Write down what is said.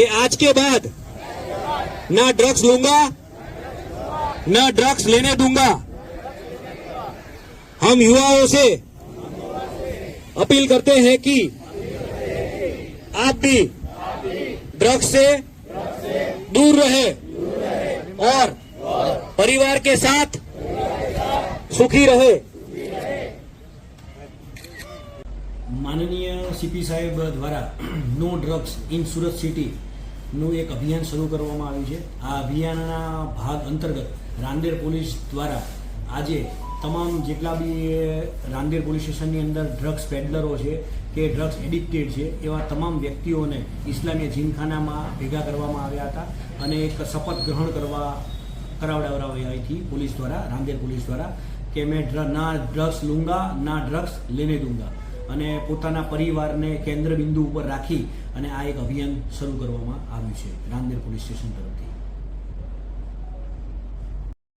कि आज के बाद ना ड्रग्स लूंगा ना ड्रग्स लेने दूंगा हम युवाओं से अपील करते हैं कि आप भी ड्रग्स से दूर रहे और परिवार के साथ सुखी रहे માનનીય સીપી સાહેબ દ્વારા નો ડ્રગ્સ ઇન સુરત સિટીનું એક અભિયાન શરૂ કરવામાં આવ્યું છે. આ અભિયાનના ભાગ અંતર્ગત રાંદેર પોલીસ દ્વારા આજે તમામ જેટલા બી રાંદેર પોલીસ સ્ટેશનની અંદર ડ્રગ્સ પેડલરો છે કે ડ્રગ્સ એડિક્ટેડ છે, એવા તમામ વ્યક્તિઓને ઇસ્લામીય જીમખાનામાં ભેગા કરવામાં આવ્યા હતા અને એક શપથ ગ્રહણ કરવા કરાવડાવડાવી હતી પોલીસ દ્વારા, રાંદેર પોલીસ દ્વારા કે મેં ડ્ર- ના ડ્રગ્સ લૂંગા, ના ડ્રગ્સ લેને દૂંગા. અને પોતાના પરિવારને કેન્દ્ર બિંદુ ઉપર રાખી અને આ એક અભિયાન શરૂ કરવામાં આવ્યું છે રાંદેર પોલીસ સ્ટેશન તરફથી.